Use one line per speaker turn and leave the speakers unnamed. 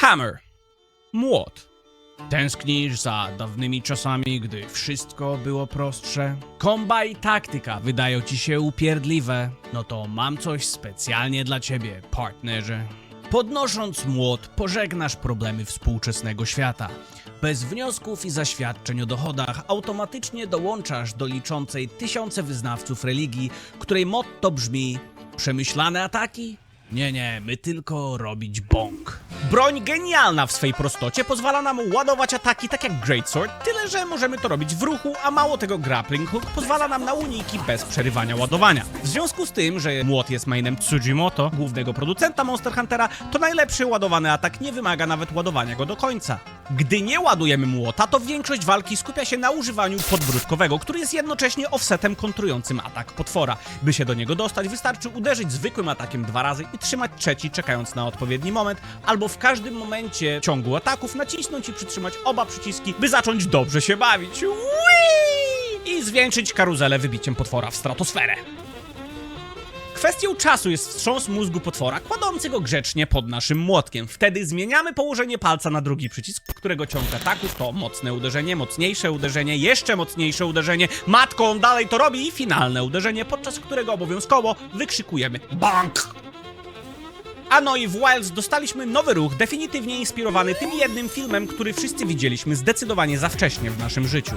Hammer. Młot. Tęsknisz za dawnymi czasami, gdy wszystko było prostsze? Komba i taktyka wydają ci się upierdliwe? No to mam coś specjalnie dla ciebie, partnerze. Podnosząc młot, pożegnasz problemy współczesnego świata. Bez wniosków i zaświadczeń o dochodach automatycznie dołączasz do liczącej tysiące wyznawców religii, której motto brzmi Przemyślane ataki? Nie, nie, my tylko robić bąk. Broń genialna w swej prostocie pozwala nam ładować ataki tak jak Greatsword, tyle że możemy to robić w ruchu, a mało tego grappling hook pozwala nam na uniki bez przerywania ładowania. W związku z tym, że młot jest mainem Tsujimoto, głównego producenta Monster Huntera, to najlepszy ładowany atak nie wymaga nawet ładowania go do końca. Gdy nie ładujemy młota, to większość walki skupia się na używaniu podbródkowego, który jest jednocześnie offsetem kontrującym atak potwora. By się do niego dostać, wystarczy uderzyć zwykłym atakiem dwa razy i trzymać trzeci, czekając na odpowiedni moment, albo w każdym momencie ciągu ataków nacisnąć i przytrzymać oba przyciski, by zacząć dobrze się bawić. Whee! I zwiększyć karuzelę wybiciem potwora w stratosferę. Kwestią czasu jest wstrząs mózgu potwora, kładący go grzecznie pod naszym młotkiem. Wtedy zmieniamy położenie palca na drugi przycisk, którego ciąg ataków to mocne uderzenie, mocniejsze uderzenie, jeszcze mocniejsze uderzenie, matką on dalej to robi i finalne uderzenie, podczas którego obowiązkowo wykrzykujemy BANK! A no i w Wilds dostaliśmy nowy ruch, definitywnie inspirowany tym jednym filmem, który wszyscy widzieliśmy zdecydowanie za wcześnie w naszym życiu.